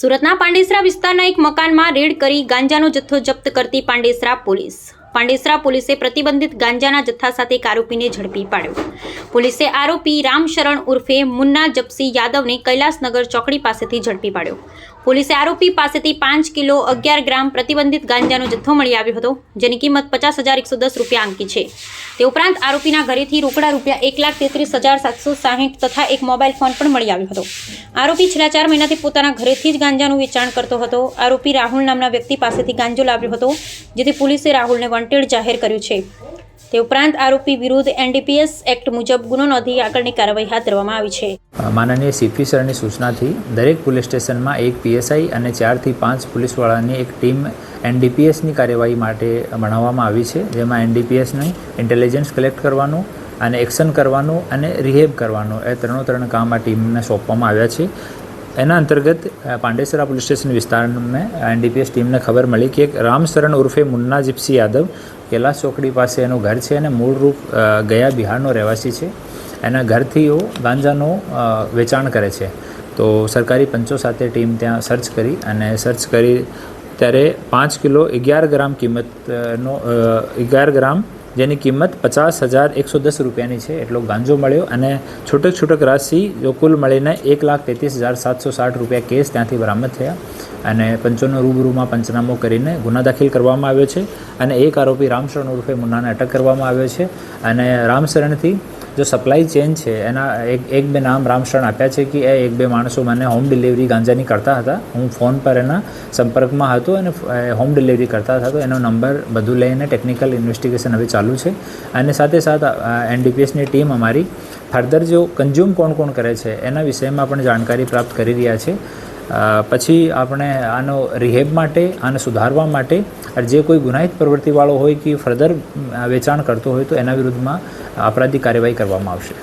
સુરતના પાંડેસરા વિસ્તારના એક મકાનમાં રેડ કરી ગાંજાનો જથ્થો જપ્ત કરતી પાંડેસરા પોલીસ. પાંડેસરા પોલીસે પ્રતિબંધિત ગાંજાના જથ્થા સાથે એક આરોપીને ઝડપી પાડ્યો. પોલીસે આરોપી રામશરણ ઉર્ફે મુન્ના જપસી યાદવને કૈલાસનગર ચોકડી પાસેથી ઝડપી પાડ્યો. પોલીસે આરોપી પાસેથી પાંચ કિલો અગિયાર ગ્રામ પ્રતિબંધિત ગાંજાનો જથ્થો મળી આવ્યો હતો, જેની કિંમત પચાસ હજાર એકસો દસ રૂપિયા અંકી છે. તે ઉપરાંત આરોપીના ઘરેથી રોકડા રૂપિયા એક લાખ તેત્રીસ હજાર સાતસો સાહીઠ તથા એક મોબાઈલ ફોન પણ મળી આવ્યો હતો. આરોપી છેલ્લા ચાર મહિનાથી પોતાના ઘરેથી જ ગાંજાનું વેચાણ કરતો હતો. આરોપી રાહુલ નામના વ્યક્તિ પાસેથી ગાંજો લાવ્યો હતો, જેથી પોલીસે રાહુલને વોન્ટેડ જાહેર કર્યું છે. તે ઉપરાંત આરોપી વિરુદ્ધ એનડીપીએસ એક્ટ મુજબ ગુનો નોંધી આગળની કાર્યવાહી હાથ ધરવામાં આવી છે. માનનીય સીપી સરની સૂચનાથી દરેક પોલીસ સ્ટેશનમાં એક પીએસઆઈ અને ચારથી પાંચ પોલીસવાળાની એક ટીમ એનડીપીએસની કાર્યવાહી માટે બનાવવામાં આવી છે, જેમાં એનડીપીએસની ઇન્ટેલિજન્સ કલેક્ટ કરવાનું અને એક્શન કરવાનું અને રિહેબ કરવાનું એ ત્રણો ત્રણ કામ આ ટીમને સોંપવામાં આવ્યા છે. એના અંતર્ગત પાંડેસરા પોલીસ સ્ટેશન વિસ્તારમાં એનડીપીએસ ટીમને ખબર મળી કે એક રામશરણ ઉર્ફે મુન્ના જીપ્સી યાદવ કૈલાસ ચોકડી પાસે એનું ઘર છે અને મૂળ રૂપ ગયા બિહારનો રહેવાસી છે. એના ઘરથી એ ગાંજાનો વેચાણ કરે છે. તો સરકારી પંચો સાથે ટીમ ત્યાં સર્ચ કરી અને સર્ચ કરી ત્યારે પાંચ કિલો અગિયાર ગ્રામ કિંમતનો અગિયાર ગ્રામ જેની કિંમત પચાસ હજાર એકસો દસ રૂપિયાની છે. એટલો ગાંજો મળ્યો અને છૂટક છૂટક રાશિ જો કુલ મળીને એક લાખ તેત્રીસ હજાર સાતસો સાઠ રૂપિયા કેસ ત્યાંથી બરામદ થયા. અને પંચોનો રૂબરૂમાં પંચનામો કરીને ગુના દાખલ કરવામાં આવ્યો છે. અને એક આરોપી રામશરણ ઉર્ફે મુન્નાને અટક કરવામાં આવ્યો છે. અને રામશરણથી જો સપ્લાય ચેન છે, એના એક એક બે નામ રામશરણ આપ્યા છે કે એ એક બે માણસો મને હોમ ડિલિવરી ગાંજાની કરતા હતા. હું ફોન પર એના સંપર્કમાં હતો અને હોમ ડિલિવરી કરતા હતા. તો એનો નંબર બધું લઈને ટેકનિકલ ઇન્વેસ્ટિગેશન હવે ચાલુ છે. અને સાથે સાથે એનડીપીએસની ટીમ અમારી ફર્ધર જો કન્ઝ્યુમ કોણ કોણ કરે છે, એના વિષયમાં પણ જાણકારી પ્રાપ્ત કરી રહ્યા છે. પછી આપણે આનો રિહેબ માટે, આને સુધારવા માટે જે કોઈ ગુનાહિત પ્રવૃત્તિવાળો હોય કે ફર્ધર વેચાણ કરતો હોય તો એના વિરુદ્ધમાં અપરાધિક કાર્યવાહી કરવામાં આવશે.